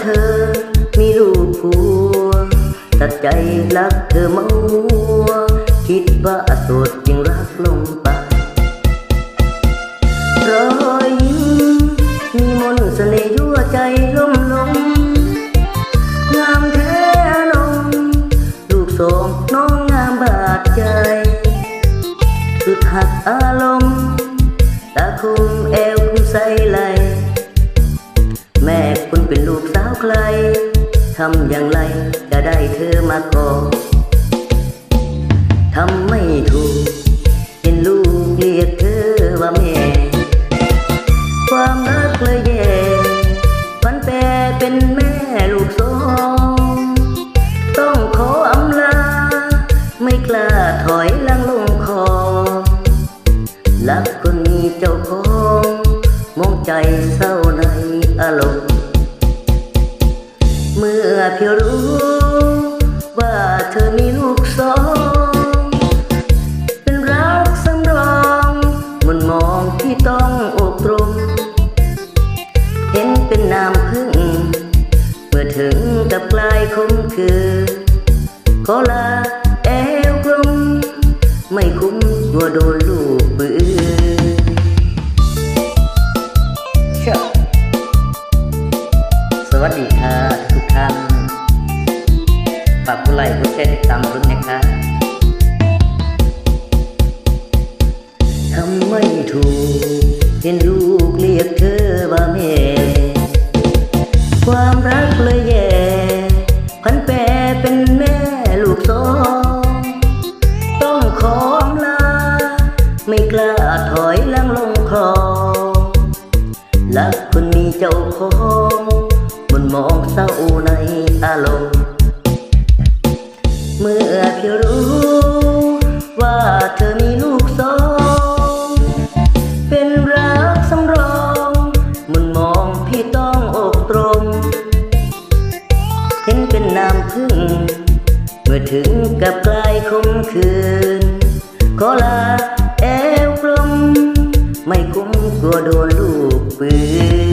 เธอมีลูกผัวตัดใจรักเธอมังมัว คิดว่าโสดจึงรักลงไปรอยยิ้มมีมนเสน่ห์ยั่วใจล่มลงงามแท้นงลูกสองน้องงามบาดใจสุดหักอารมณ์ตาคุมเอวคุมใสไหล คุณเป็นลูกสาวใคร ทำอย่างไรจะได้เธอมากอดทำไม่ถูกเห็นลูกเรียกเธอว่าแม่ ความรักเลยแย่มันแปรเป็นแม่ลูกสองต้องขออำลา ไม่กล้าถอยลังลงคอรักคนมีเจ้าของมองใจเศร้า เมื่อรู้ ว่าเธอมีลูกสอง เป็นรักสำรองมันมองที่ต้องอกตรงเห็นเป็นน้ำพึ่ง เมื่อถึงกับกลายคมคือขอลาแอวกลมไม่คุ้มกลัวโดน ฝากผู้ไลค์ผู้แชร์ติดตามด้วยนะคะทำไม่ถูก เห็นลูกเรียกเธอว่าแม่ ความรักเลยแย่พันแปรเป็นแม่ลูกสองต้องขอลา ไม่กล้าถอยลังลงคลองรักคนมีเจ้าของ มันมองเศร้าในอารมณ์ ว่าเธอมีลูกสอง เป็นรักสำรองมุนมองพี่ต้องอกตรง เห็นเป็นน้ำพึ่ง เมื่อถึงกับกลายคมคืน ขอลาแอวกลม ไม่คุ้มกลัวโดนลูกปืน